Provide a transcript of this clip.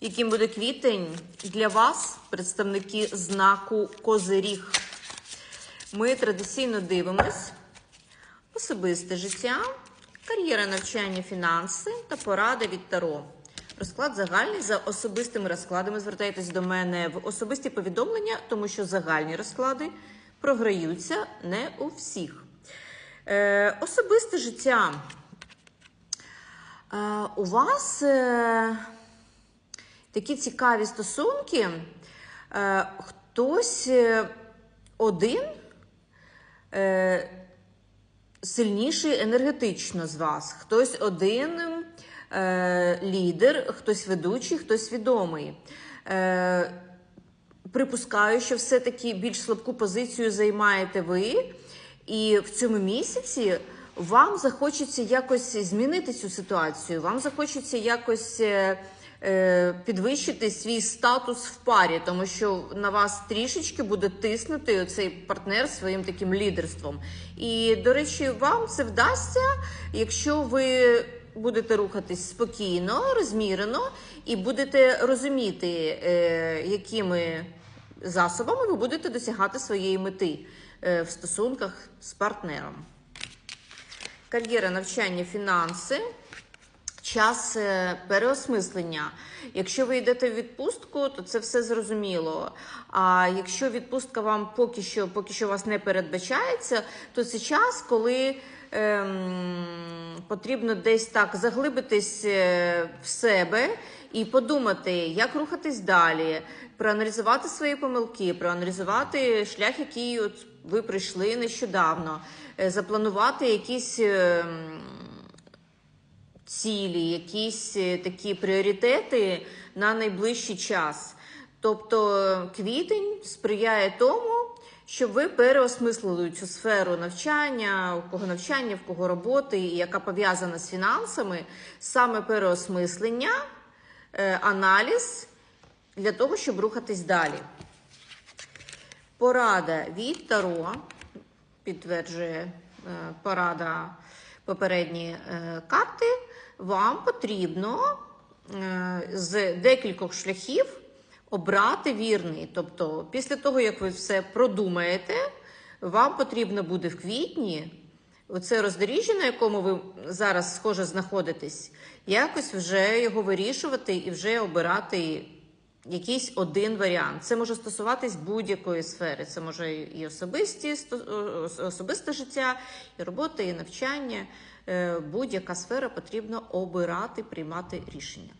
Яким буде квітень для вас, представники знаку Козиріг? Ми традиційно дивимось особисте життя, кар'єра, навчання, фінанси та поради від Таро. Розклад загальний за особистими розкладами. Звертайтесь до мене в особисті повідомлення, тому що загальні розклади програються не у всіх. Е, особисте життя. Е, у вас е, такі цікаві стосунки. Е, хтось е, один е, сильніший енергетично з вас, хтось один лідер, хтось ведучий, хтось відомий. Припускаю, що все-таки більш слабку позицію займаєте ви, і в цьому місяці вам захочеться якось змінити цю ситуацію, вам захочеться якось. Е, Підвищити свій статус в парі, тому що на вас трішечки буде тиснути цей партнер своїм таким лідерством. І, до речі, вам це вдасться, якщо ви будете рухатись спокійно, розмірено, і будете розуміти, е, якими засобами ви будете досягати своєї мети е, в стосунках з партнером. Кар'єра, навчання, фінанси. Час е, переосмислення. Якщо ви йдете в відпустку, то це все зрозуміло. А якщо відпустка вам поки що поки що вас не передбачається, то це час, коли ем, потрібно десь так заглибитись е, в себе і подумати, як рухатись далі, проаналізувати свої помилки, проаналізувати шлях, який от ви пройшли нещодавно, е, запланувати якісь. ем, цілі, якісь е, такі пріоритети на найближчий час. Тобто е, квітень сприяє тому, щоб ви переосмислили цю сферу навчання, у кого навчання, в кого роботи, яка пов'язана з фінансами, саме переосмислення, е, аналіз для того, щоб рухатись далі. Порада від Таро підтверджує порада попередні е, карти. Вам потрібно е, з декількох шляхів обрати вірний. Тобто, після того, як ви все продумаєте, вам потрібно буде в квітні. Оце роздоріжжя, на якому ви зараз схоже знаходитесь, якось вже його вирішувати і вже обирати якийсь один варіант. Це може стосуватись будь-якої сфери. Це може і особисті, особисте життя, і робота, і навчання. Е, Будь-яка сфера потрібно обирати, приймати рішення.